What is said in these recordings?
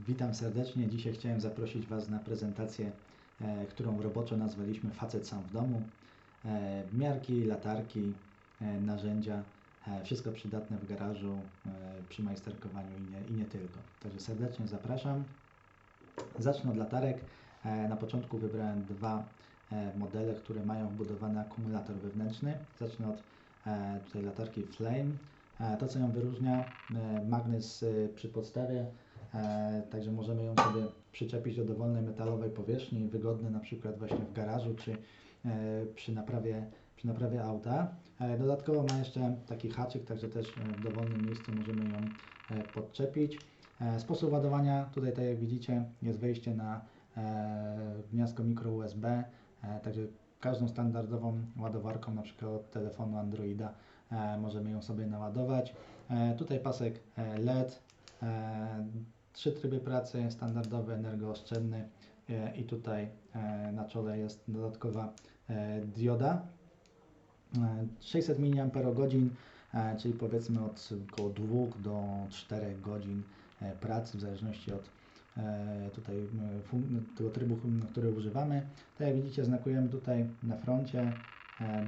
Witam serdecznie. Dzisiaj chciałem zaprosić Was na prezentację, e, którą roboczo nazwaliśmy Facet sam w domu. E, miarki, latarki, e, narzędzia, wszystko przydatne w garażu, przy majsterkowaniu i nie, i nie tylko. Także serdecznie zapraszam. Zacznę od latarek. Na początku wybrałem dwa modele, które mają wbudowany akumulator wewnętrzny. Zacznę od tutaj latarki Flame. To, co ją wyróżnia, magnes przy podstawie, także możemy ją sobie przyczepić do dowolnej metalowej powierzchni, wygodny na przykład właśnie w garażu czy e, przy naprawie, przy naprawie auta. E, dodatkowo ma jeszcze taki haczyk, także też e, w dowolnym miejscu możemy ją e, podczepić. E, sposób ładowania, tutaj tak jak widzicie jest wejście na e, gniazdko mikro USB, e, także każdą standardową ładowarką, na przykład od telefonu Androida, e, możemy ją sobie naładować. E, tutaj pasek e, LED, e, trzy tryby pracy, standardowy, energooszczędny e, i tutaj e, na czole jest dodatkowa e, dioda. E, 600 mAh, czyli powiedzmy od około 2 do 4 godzin pracy w zależności od tutaj tego trybu, który używamy. Tak jak widzicie znakujemy tutaj na froncie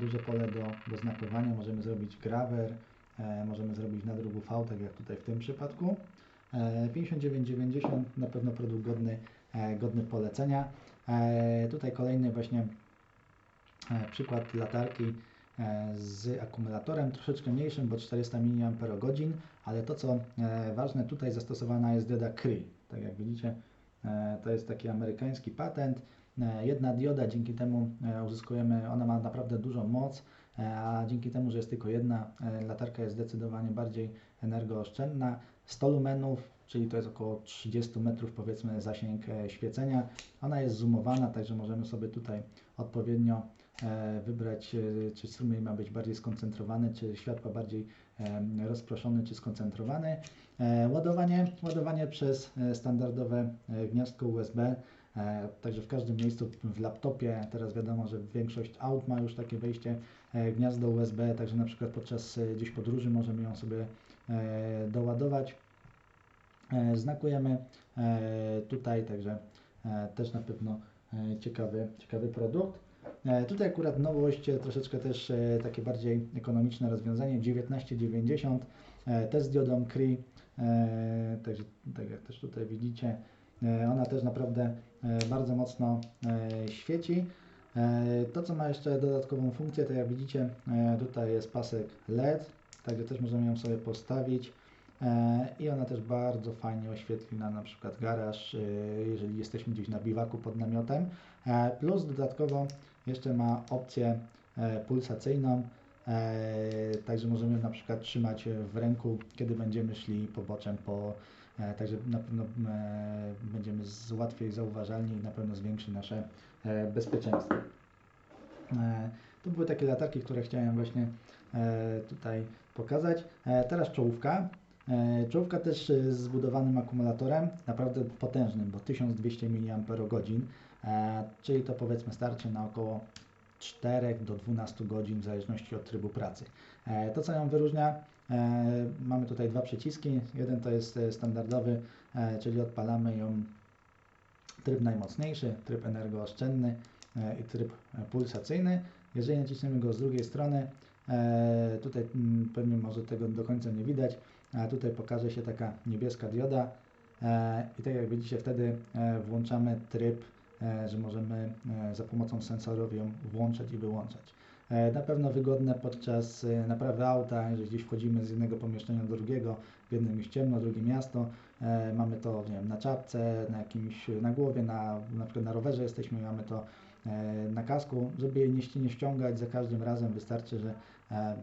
duże pole do, do znakowania. Możemy zrobić graver, e, możemy zrobić nadruk UV, tak jak tutaj w tym przypadku. E, 59,90 na pewno produkt godny, e, godny polecenia. E, Tutaj kolejny właśnie e, przykład latarki e, z akumulatorem troszeczkę mniejszym, bo 400 mAh, ale to co e, ważne, tutaj zastosowana jest dioda CRI. Tak jak widzicie, e, to jest taki amerykański patent. E, Jedna dioda, dzięki temu e, uzyskujemy, ona ma naprawdę dużą moc, e, a dzięki temu, że jest tylko jedna, e, latarka jest zdecydowanie bardziej energooszczędna. 100 lumenów, czyli to jest około 30 metrów powiedzmy zasięg e, świecenia. Ona jest zoomowana, także możemy sobie tutaj odpowiednio e, wybrać, e, czy strumień ma być bardziej skoncentrowany, czy światła bardziej rozproszony, czy skoncentrowany. Ładowanie, ładowanie przez standardowe gniazdko USB. Także w każdym miejscu w laptopie, teraz wiadomo, że większość aut ma już takie wejście gniazdo USB, także na przykład podczas gdzieś podróży możemy ją sobie doładować. E, Znakujemy e, tutaj, także e, też na pewno ciekawy, ciekawy produkt. Tutaj akurat nowość, troszeczkę też takie bardziej ekonomiczne rozwiązanie, 1990, e, też z diodą CRI, e, także tak jak też tutaj widzicie, ona też naprawdę bardzo mocno świeci. To co ma jeszcze dodatkową funkcję, to jak widzicie tutaj jest pasek LED, także też możemy ją sobie postawić. E, I ona też bardzo fajnie oświetli nam na przykład garaż, e, jeżeli jesteśmy gdzieś na biwaku pod namiotem. E, Plus dodatkowo jeszcze ma opcję pulsacyjną, także możemy na przykład trzymać w ręku, kiedy będziemy szli poboczem po, także na pewno będziemy z, łatwiej zauważalni i na pewno zwiększy nasze bezpieczeństwo. To były takie latarki, które chciałem właśnie tutaj pokazać. Teraz czołówka. E, Czołówka też e, z zbudowanym akumulatorem, naprawdę potężnym, bo 1200 mAh, e, czyli to powiedzmy starczy na około 4 do 12 godzin w zależności od trybu pracy. To co ją wyróżnia, mamy tutaj dwa przyciski. Jeden to jest standardowy, czyli odpalamy ją tryb najmocniejszy, tryb energooszczędny i tryb pulsacyjny. Jeżeli naciśniemy go z drugiej strony, tutaj mm, pewnie może tego do końca nie widać, tutaj pokaże się taka niebieska dioda e, i tak jak widzicie wtedy e, włączamy tryb, e, że możemy za pomocą sensorów ją włączać i wyłączać. Na pewno wygodne podczas naprawy auta, jeżeli gdzieś wchodzimy z jednego pomieszczenia do drugiego, w jednym jest ciemno, w drugim miasto, mamy to nie wiem, na czapce, na jakimś, na głowie, na, na przykład na rowerze jesteśmy, mamy to na kasku, żeby jej nie, nie ściągać za każdym razem wystarczy, że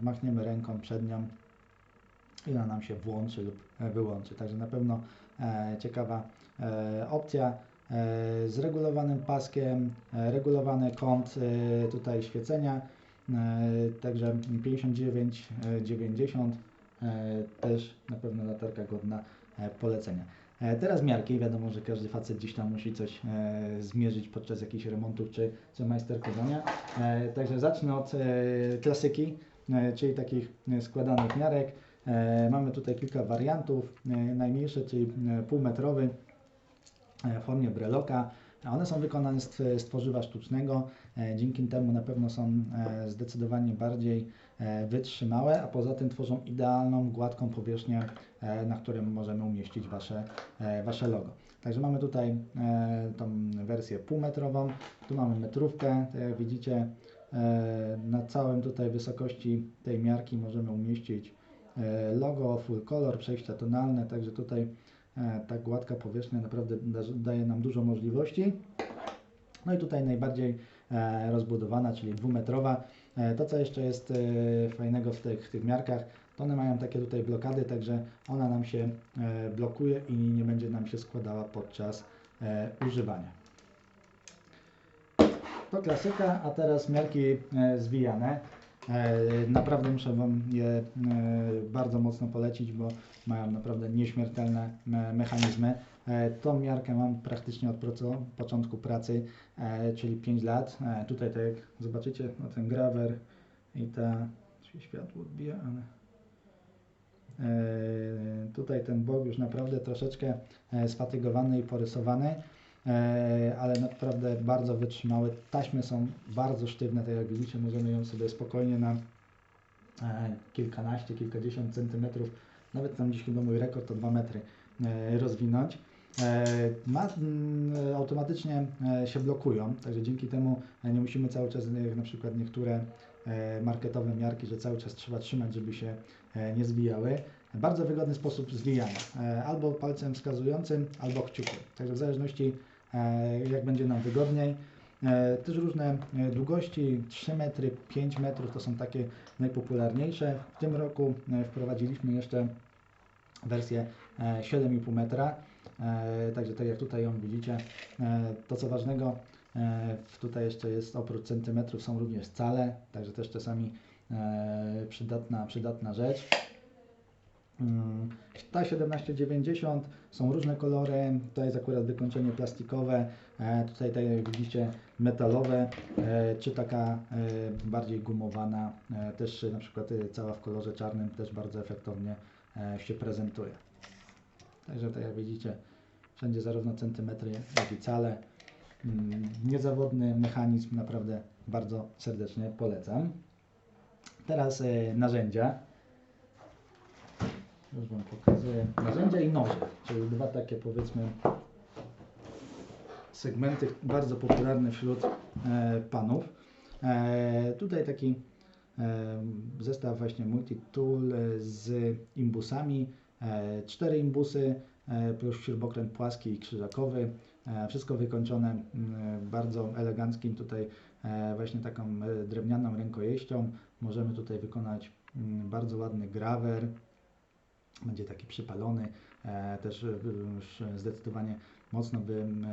machniemy ręką przed nią ona nam się włączy lub e, wyłączy. Także na pewno e, ciekawa e, opcja. Z regulowanym paskiem, regulowany kąt tutaj świecenia, także 59,90 e, też na pewno latarka godna polecenia. Teraz miarki, wiadomo, że każdy facet gdzieś tam musi coś zmierzyć podczas jakichś remontów czy, czy majsterkowania. Także zacznę od klasyki, czyli takich składanych miarek. E, mamy tutaj kilka wariantów. E, najmniejszy, czyli e, półmetrowy, w formie breloka. One są wykonane z, tworzywa sztucznego, dzięki temu na pewno są zdecydowanie bardziej wytrzymałe, a poza tym tworzą idealną, gładką powierzchnię, na którym możemy umieścić Wasze, wasze logo. Także mamy tutaj tą wersję półmetrową, tu mamy metrówkę, tak jak widzicie na całym tutaj wysokości tej miarki możemy umieścić logo, full color, przejścia tonalne, także tutaj e, ta gładka powierzchnia naprawdę da, daje nam dużo możliwości. No i tutaj najbardziej e, rozbudowana, czyli dwumetrowa. E, to co jeszcze jest e, fajnego w tych, tych miarkach, to one mają takie tutaj blokady, także ona nam się e, blokuje i nie będzie nam się składała podczas e, używania. To klasyka, a teraz miarki e, zwijane. E, Naprawdę muszę Wam je e, bardzo mocno polecić, bo mają naprawdę nieśmiertelne me- mechanizmy. E, Tą miarkę mam praktycznie od początku pracy, czyli 5 lat. Tutaj tak jak zobaczycie, no ten grawer i ta, się światło odbija, ale tutaj ten bok już naprawdę troszeczkę sfatygowany i porysowany. E, ale naprawdę bardzo wytrzymałe. Taśmy są bardzo sztywne, tak jak widzicie, możemy ją sobie spokojnie na e, kilkanaście, kilkadziesiąt centymetrów, nawet tam gdzieś chyba mój rekord to 2 metry e, rozwinąć. Ma, mm, automatycznie się blokują, także dzięki temu nie musimy cały czas, jak na przykład niektóre marketowe miarki, że cały czas trzeba trzymać, żeby się nie zbijały. Bardzo wygodny sposób zwijania, albo palcem wskazującym, albo kciukiem. Także w zależności jak będzie nam wygodniej. E, Też różne e, długości, 3 metry, 5 metrów to są takie najpopularniejsze. W tym roku e, wprowadziliśmy jeszcze wersję e, 7,5 metra. E, Także tak jak tutaj ją widzicie, e, to co ważnego, e, tutaj jeszcze jest oprócz centymetrów są również cale, także też czasami e, przydatna, przydatna rzecz. Ta 1790 są różne kolory, to jest akurat wykończenie plastikowe, e, tutaj tak jak widzicie metalowe, e, czy taka e, bardziej gumowana, też na przykład cała w kolorze czarnym też bardzo efektownie się prezentuje. Także tak jak widzicie, wszędzie zarówno centymetry, jak i cale. Mm, Niezawodny mechanizm, naprawdę bardzo serdecznie polecam. Teraz narzędzia. Już Wam pokazuję. Narzędzia i noże, czyli dwa takie powiedzmy segmenty bardzo popularne wśród e, panów. E, tutaj taki e, zestaw właśnie multi-tool z imbusami. Cztery imbusy plus śrubokręt płaski i krzyżakowy. Wszystko wykończone bardzo eleganckim tutaj właśnie taką drewnianą rękojeścią. Możemy tutaj wykonać bardzo ładny grawer. Będzie taki przypalony, e, też e, już zdecydowanie mocno m,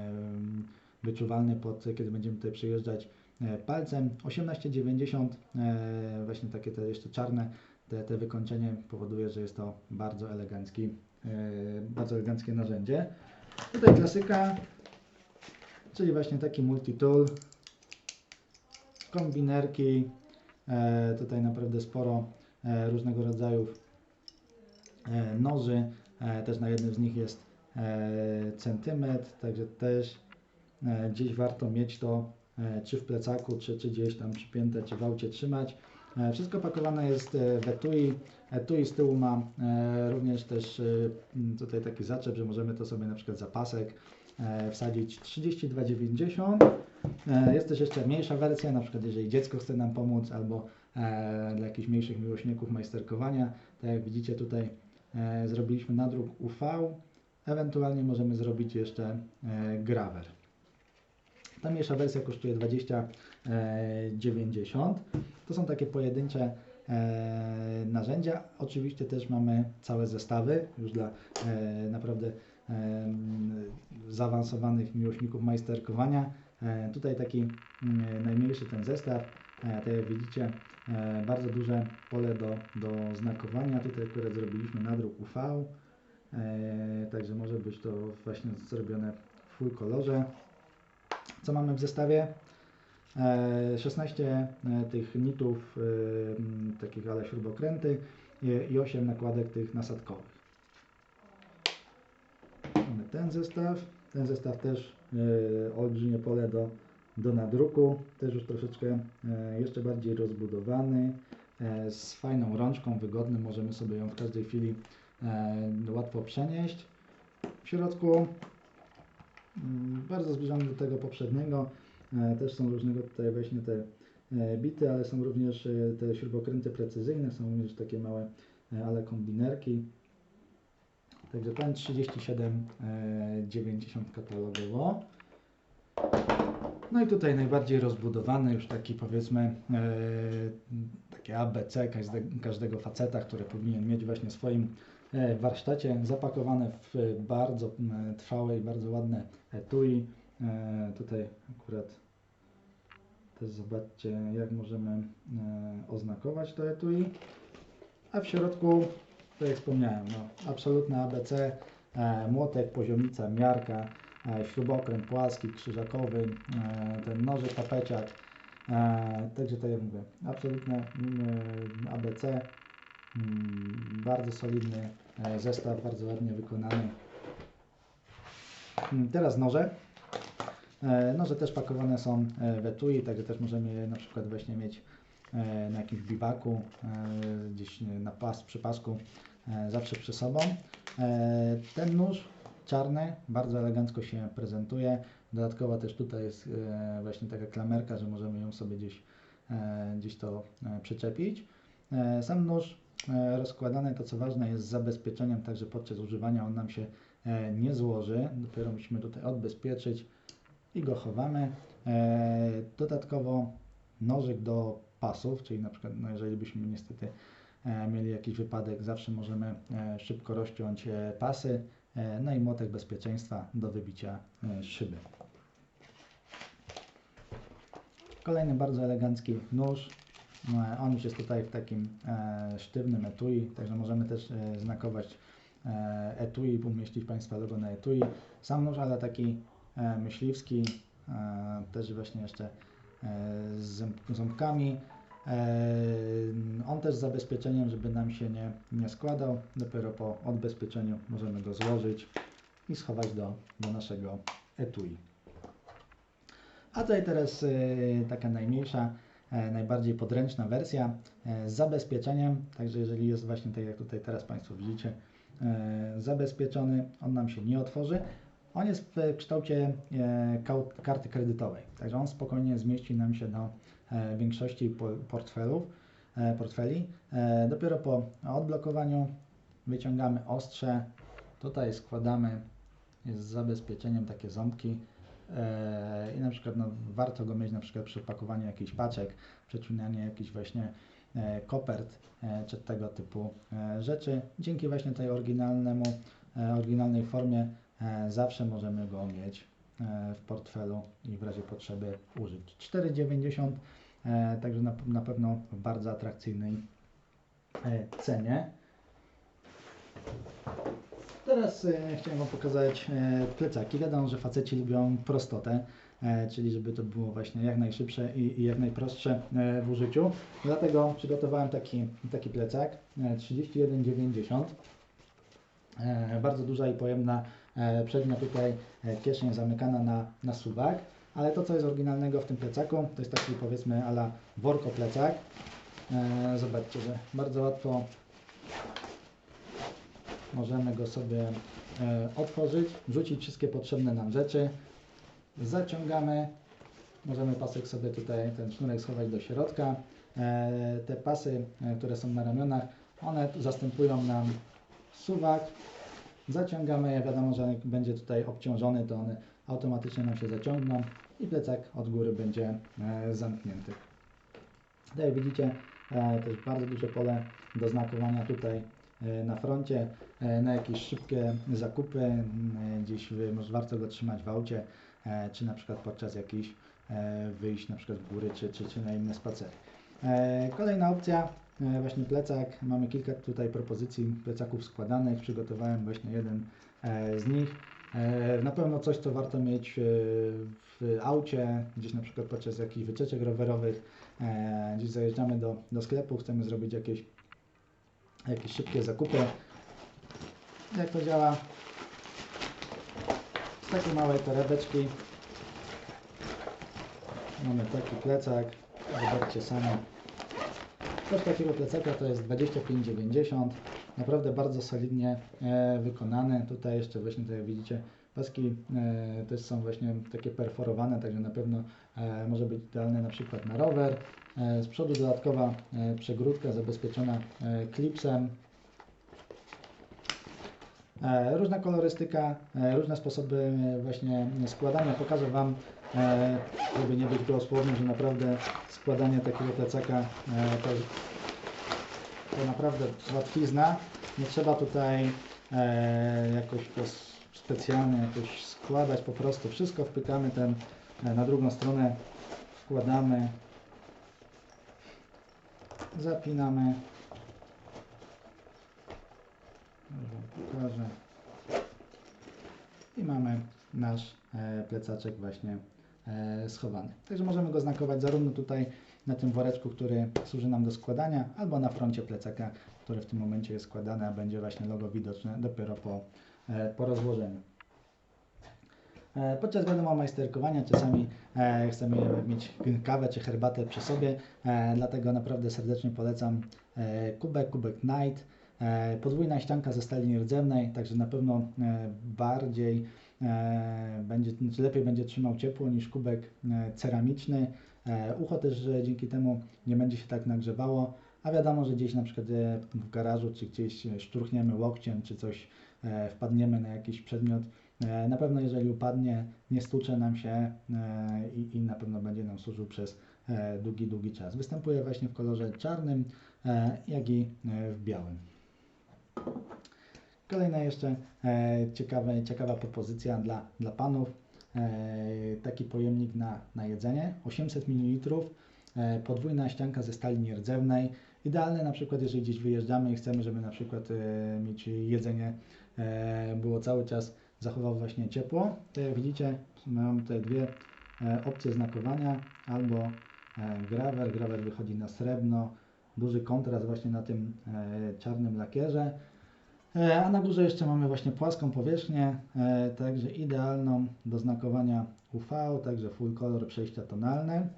wyczuwalny pod, kiedy będziemy tutaj przyjeżdżać e, palcem. 1890, e, właśnie takie te jeszcze czarne, te, te wykończenie powoduje, że jest to bardzo elegancki, bardzo eleganckie narzędzie. Tutaj klasyka, czyli właśnie taki multi-tool, kombinerki, e, tutaj naprawdę sporo różnego rodzaju noży, e, też na jednym z nich jest e, centymetr, także też e, gdzieś warto mieć to e, czy w plecaku, czy, czy gdzieś tam przypięte, czy w aucie trzymać. E, Wszystko pakowane jest e, w etui. Etui z tyłu ma e, również też e, tutaj taki zaczep, że możemy to sobie na przykład za pasek e, wsadzić 32,90. E, Jest też jeszcze mniejsza wersja, na przykład jeżeli dziecko chce nam pomóc albo e, dla jakichś mniejszych miłośników majsterkowania. Tak jak widzicie tutaj e, zrobiliśmy nadruk UV, ewentualnie możemy zrobić jeszcze e, grawer. Ta mniejsza wersja kosztuje 20,90. To są takie pojedyncze e, narzędzia. Oczywiście też mamy całe zestawy już dla e, naprawdę e, zaawansowanych miłośników majsterkowania. E, tutaj taki mm, najmniejszy ten zestaw. Tak jak widzicie, e, bardzo duże pole do, do znakowania. Tutaj akurat zrobiliśmy nadruk UV. E, także może być to właśnie zrobione w full kolorze. Co mamy w zestawie? E, 16 e, tych nitów, takich ale śrubokręty i, i 8 nakładek tych nasadkowych. Mamy ten zestaw. Ten zestaw też olbrzymie pole do, do nadruku, też już troszeczkę e, jeszcze bardziej rozbudowany, e, z fajną rączką, wygodnym, możemy sobie ją w każdej chwili e, łatwo przenieść. W środku mm, bardzo zbliżony do tego poprzedniego, też są różnego tutaj właśnie te bity, ale są również te śrubokręty precyzyjne, są również takie małe, ale kombinerki. Także ten 37,90 katalogowo. No i tutaj najbardziej rozbudowany, już taki powiedzmy e, takie ABC każde, każdego faceta, który powinien mieć właśnie w swoim e, warsztacie, zapakowane w bardzo m, trwałe i bardzo ładne etui. E, tutaj akurat też zobaczcie, jak możemy e, oznakować to etui. A w środku, tak jak wspomniałem, no, absolutne ABC, e, młotek, poziomica, miarka, e, śrubokręt płaski, krzyżakowy, e, ten nożyk, tapeciak. E, także tak jak mówię, absolutne mm, ABC, mm, bardzo solidny e, zestaw, bardzo ładnie wykonany. Mm, Teraz noże. E, Noże też pakowane są e, w etui, także też możemy je na przykład właśnie mieć e, na jakimś biwaku, e, gdzieś na pas, przy pasku, e, zawsze przy sobą. E, Ten nóż czarny bardzo elegancko się prezentuje. Dodatkowo też tutaj jest e, właśnie taka klamerka, że możemy ją sobie gdzieś, e, gdzieś to e, przyczepić. Sam nóż rozkładany, to co ważne, jest z zabezpieczeniem, także podczas używania on nam się nie złoży. Dopiero musimy tutaj odbezpieczyć i go chowamy. Dodatkowo nożyk do pasów, czyli na przykład no jeżeli byśmy niestety mieli jakiś wypadek, zawsze możemy szybko rozciąć pasy, no i młotek bezpieczeństwa do wybicia e, szyby. Kolejny bardzo elegancki nóż. E, On już jest tutaj w takim e, sztywnym etui, także możemy też e, znakować e, etui, umieścić Państwa logo na etui. Sam nóż, ale taki e, myśliwski, e, też właśnie jeszcze e, z ząb- ząbkami. On też z zabezpieczeniem, żeby nam się nie, nie składał. Dopiero po odbezpieczeniu możemy go złożyć i schować do, do naszego etui. A tutaj teraz e, taka najmniejsza, e, najbardziej podręczna wersja e, z zabezpieczeniem. Także jeżeli jest właśnie tak jak tutaj teraz Państwo widzicie, zabezpieczony, on nam się nie otworzy. On jest w kształcie karty kredytowej, także on spokojnie zmieści nam się do większości po- portfelów, e, portfeli. E, Dopiero po odblokowaniu wyciągamy ostrze, tutaj składamy, z zabezpieczeniem takie ząbki e, i na przykład no, warto go mieć na przykład przy pakowaniu jakichś paczek, przeciąganiu jakichś właśnie e, kopert e, czy tego typu e, rzeczy. Dzięki właśnie tej oryginalnemu, e, oryginalnej formie e, zawsze możemy go mieć e, w portfelu i w razie potrzeby użyć. 4,90 e, także na, na pewno w bardzo atrakcyjnej e, cenie. Teraz e, chciałem Wam pokazać e, plecaki. Wiadomo, że faceci lubią prostotę, e, czyli żeby to było właśnie jak najszybsze i, jak najprostsze e, w użyciu. Dlatego przygotowałem taki, taki plecak e, 31,90. E, bardzo duża i pojemna e, przednia tutaj e, kieszeń zamykana na, na suwak. Ale to, co jest oryginalnego w tym plecaku, to jest taki powiedzmy ala worko plecak. E, zobaczcie, że bardzo łatwo możemy go sobie e, otworzyć, wrzucić wszystkie potrzebne nam rzeczy. Zaciągamy, możemy pasek sobie tutaj, ten sznurek schować do środka. E, te pasy, e, które są na ramionach, one zastępują nam suwak. Zaciągamy je, wiadomo, że jak będzie tutaj obciążony, to one automatycznie nam się zaciągną i plecak od góry będzie e, zamknięty. Jak widzicie, e, też bardzo duże pole do znakowania tutaj e, na froncie, na jakieś szybkie zakupy, gdzieś może warto go trzymać w aucie, czy na przykład podczas jakichś wyjść na przykład w góry, czy, czy, czy na inne spacery. Kolejna opcja, właśnie plecak. Mamy kilka tutaj propozycji plecaków składanych. Przygotowałem właśnie jeden e, z nich. E, Na pewno coś, co warto mieć e, w aucie, gdzieś na przykład podczas jakichś wycieczek rowerowych, e, gdzieś zajeżdżamy do, do sklepu, chcemy zrobić jakieś, jakieś szybkie zakupy. Jak to działa? takiej małej torebeczki mamy taki plecak, zobaczcie sami. Koszt takiego plecaka to jest 25,90 naprawdę bardzo solidnie e, wykonany. Tutaj jeszcze właśnie, tak jak widzicie, paski e, też są właśnie takie perforowane, także na pewno e, może być idealne na przykład na rower. E, z przodu dodatkowa e, przegródka zabezpieczona e, klipsem. E, Różna kolorystyka, e, różne sposoby właśnie składania. Pokażę Wam, żeby nie być gołosłownym, że naprawdę składanie takiego plecaka e, to, to naprawdę łatwizna. Nie trzeba tutaj e, jakoś to specjalnie jakoś składać, po prostu wszystko wpytamy ten na drugą stronę, wkładamy, zapinamy. Pokażę. I mamy nasz e, plecaczek właśnie schowany. Także możemy go znakować zarówno tutaj na tym woreczku, który służy nam do składania, albo na froncie plecaka, który w tym momencie jest składany, a będzie właśnie logo widoczne dopiero po, e, po rozłożeniu. E, Podczas wiadomo majsterkowania czasami e, chcemy mieć kawę czy herbatę przy sobie, e, dlatego naprawdę serdecznie polecam e, kubek, kubek Night. E, podwójna ścianka ze stali nierdzewnej, także na pewno e, bardziej e, będzie, znaczy lepiej będzie trzymał ciepło niż kubek e, ceramiczny. E, ucho też e, dzięki temu nie będzie się tak nagrzewało, a wiadomo, że gdzieś na przykład e, w garażu czy gdzieś e, szturchniemy łokciem czy coś e, wpadniemy na jakiś przedmiot, e, na pewno jeżeli upadnie, nie stłucze nam się e, i, i na pewno będzie nam służył przez e, długi, długi czas. Występuje właśnie w kolorze czarnym, e, jak i e, w białym. Kolejna jeszcze e, ciekawe, ciekawa propozycja dla, dla panów. E, taki pojemnik na, na jedzenie, 800 ml, e, podwójna ścianka ze stali nierdzewnej. Idealne na przykład, jeżeli gdzieś wyjeżdżamy i chcemy, żeby na przykład mieć jedzenie było cały czas zachowało właśnie ciepło. To jak widzicie, mam tutaj dwie opcje znakowania, albo grawer, grawer wychodzi na srebrno, duży kontrast właśnie na tym czarnym lakierze. E, A na górze jeszcze mamy właśnie płaską powierzchnię, e, także idealną do znakowania UV, także full color przejścia tonalne.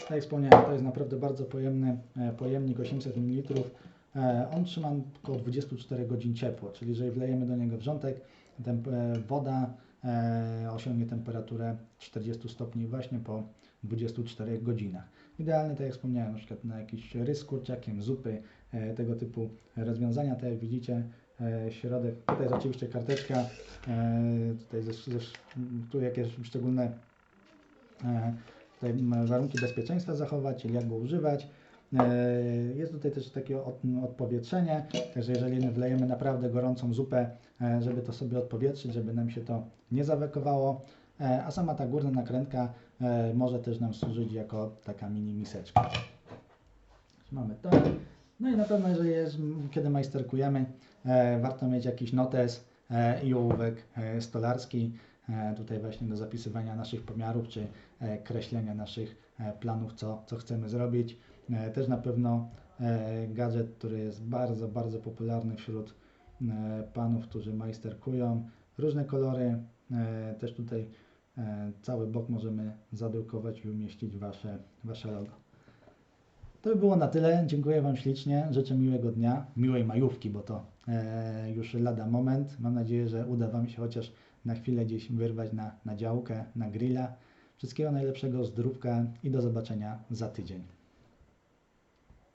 Tak jak wspomniałem, to jest naprawdę bardzo pojemny e, pojemnik 800 ml. On trzyma około 24 godzin ciepło, czyli jeżeli wlejemy do niego wrzątek, woda osiągnie temperaturę 40 stopni właśnie po 24 godzinach. Idealny, tak jak wspomniałem, na przykład na jakiś rys z kurczakiem, zupy, tego typu rozwiązania. Tak jak widzicie, e, środek, tutaj jest oczywiście karteczka, e, tutaj ze, ze, tu jakieś szczególne e, tutaj warunki bezpieczeństwa zachować, czyli jak go używać. E, Jest tutaj też takie od, odpowietrzenie, także jeżeli wlejemy naprawdę gorącą zupę, e, żeby to sobie odpowietrzyć, żeby nam się to nie zawekowało, e, a sama ta górna nakrętka e, może też nam służyć jako taka mini miseczka. Mamy to. No i na pewno, jeżeli jest, kiedy majsterkujemy, e, warto mieć jakiś notes e, i ołówek e, stolarski, tutaj właśnie do zapisywania naszych pomiarów, czy kreślenia naszych planów, co, co chcemy zrobić. Też na pewno gadżet, który jest bardzo, bardzo popularny wśród panów, którzy majsterkują. Różne kolory, też tutaj cały bok możemy zadełkować i umieścić wasze, wasze logo. To by było na tyle. Dziękuję Wam ślicznie. Życzę miłego dnia, miłej majówki, bo to e, już lada moment. Mam nadzieję, że uda Wam się chociaż na chwilę gdzieś wyrwać na, na działkę, na grilla. Wszystkiego najlepszego, zdrówka i do zobaczenia za tydzień.